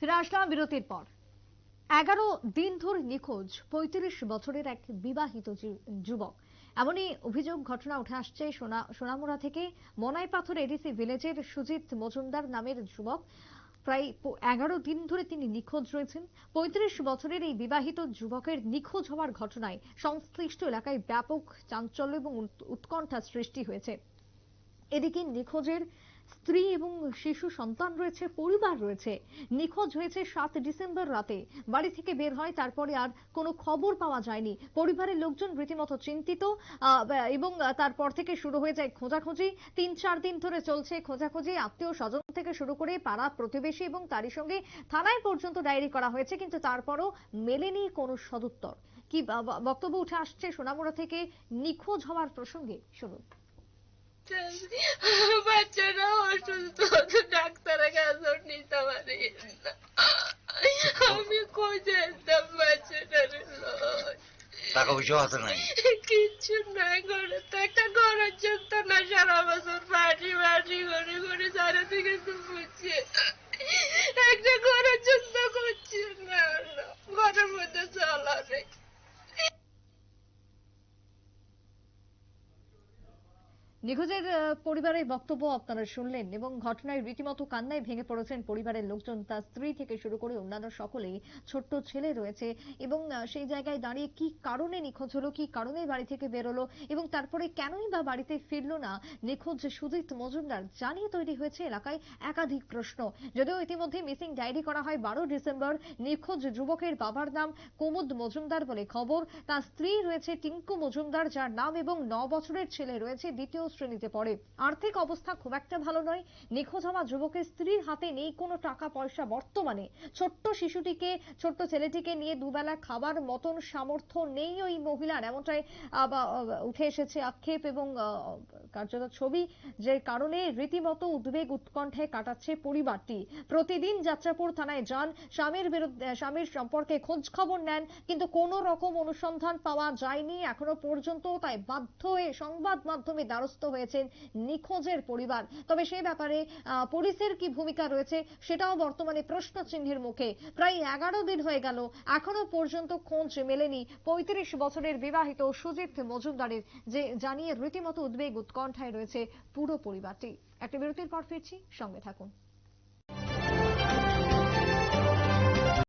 ফিরে আসলাম বিরতির পর। এগারো দিন ধরে নিখোঁজ, পঁয়ত্রিশ বছরের এক বিবাহিত যুবক। এমনই অভিযোগ ঘটনা উঠে আসছে সোনামুড়া থেকে মনাই পাথর এডিসি ভিলেজের সুজিত মজুমদার নামের যুবক। প্রায় এগারো দিন ধরে তিনি নিখোঁজ রয়েছেন। পঁয়ত্রিশ বছরের এই বিবাহিত যুবকের নিখোঁজ হওয়ার ঘটনায় সংশ্লিষ্ট এলাকায় ব্যাপক চাঞ্চল্য এবং উৎ- উৎকণ্ঠা সৃষ্টি হয়েছে। এদিকে নিখোঁজের স্ত্রী এবং শিশু সন্তান রয়েছে, পরিবার রয়েছে। নিখোঁজ হয়েছে সাত ডিসেম্বর রাতে। বাড়ি থেকে বের হয়, তারপরে আর কোনো খবর পাওয়া যায়নি। পরিবারের লোকজন রীতিমতো চিন্তিত এবং তারপর থেকে শুরু হয়ে যায় খোঁজাখুঁজি। তিন, চার দিন ধরে চলছে খোঁজাখুঁজি। আত্মীয় স্বজন থেকে শুরু করে পাড়া প্রতিবেশী এবং তারই সঙ্গে থানায় পর্যন্ত ডায়েরি করা হয়েছে, কিন্তু তারপরও মেলেনি কোনো সদুত্তর। কি বক্তব্য উঠে আসছে সোনামুড়া থেকে নিখোঁজ হওয়ার প্রসঙ্গে, শুনুন। বাচ্চারা অসুস্থ তো ডাক্তারের কাছে নিতে পারি না আমি খুঁজে যেতাম বাচ্চাটার লয়। টাকা পয়সা হাতে নাই কিচ্ছু নাই ঘরে নিখোঁজের পরিবারের বক্তব্য আপনারা শুনলেন এবং ঘটনায় রীতিমতো কান্নায় ভেঙে পড়েছেন পরিবারের লোকজন। তার স্ত্রী থেকে শুরু করে অন্যান্য সকলেই ছোট্ট ছেলে রয়েছে এবং সেই জায়গায় দাঁড়িয়ে কি কারণে নিখোঁজ হলো, কি কারণে বাড়ি থেকে বেরোলো এবং তারপরে কেনই বা বাড়িতে ফিরলো না? নিখোঁজ সুজিত মজুমদার জানিয়ে তৈরি হয়েছে এলাকায় একাধিক প্রশ্ন। যদিও ইতিমধ্যে মিসিং ডায়েরি করা হয় বারো ডিসেম্বর। নিখোঁজ যুবকের বাবার নাম কুমুদ মজুমদার বলে খবর। তার স্ত্রী রয়েছে টিঙ্কু মজুমদার, যার নাম এবং ন বছরের ছেলে রয়েছে দ্বিতীয় শ্রেণীতে পড়ে। আর্থিক অবস্থা খুব একটা ভালো নয়। নিখোঁজ হওয়া যুবকের স্ত্রীর হাতে নেই কোনো টাকা পয়সা বর্তমানে। ছোট্ট শিশুটিকে, ছোট্ট ছেলেটিকে নিয়ে দুবেলা খাবার মতন সামর্থ্য নেই ওই মহিলার। এমনটাই উঠে এসেছে আক্ষেপ এবং কার্যত ছবি যে কারণে রীতিমতো উদ্বেগ উৎকণ্ঠায় কাটাচ্ছে পরিবারটি। প্রতিদিন যাত্রাপুর থানায় যান। স্বামীর বিরুদ্ধে স্বামীর সম্পর্কে খোঁজ খবর নেন, কিন্তু কোনো রকম অনুসন্ধান পাওয়া যায়নি। এখনও পর্যন্ত তাই বাধ্য হয়ে সংবাদ মাধ্যমে দ্বারস্থ হয়েছেন নিখোঁজের পরিবার। তবে সে ব্যাপারে পুলিশের কি ভূমিকা রয়েছে সেটাও বর্তমানে প্রশ্ন চিহ্নের মুখে। প্রায় এগারো দিন হয়ে গেল, এখনও পর্যন্ত খোঁজ মেলেনি পঁয়ত্রিশ বছরের বিবাহিত সুজিত মজুমদারের, যে জানিয়ে রীতিমতো উদ্বেগ উৎকণ্ঠায় রয়েছে পুরো পরিবারটি। একটা বিরতির পর ফিরছি, সঙ্গে থাকুন।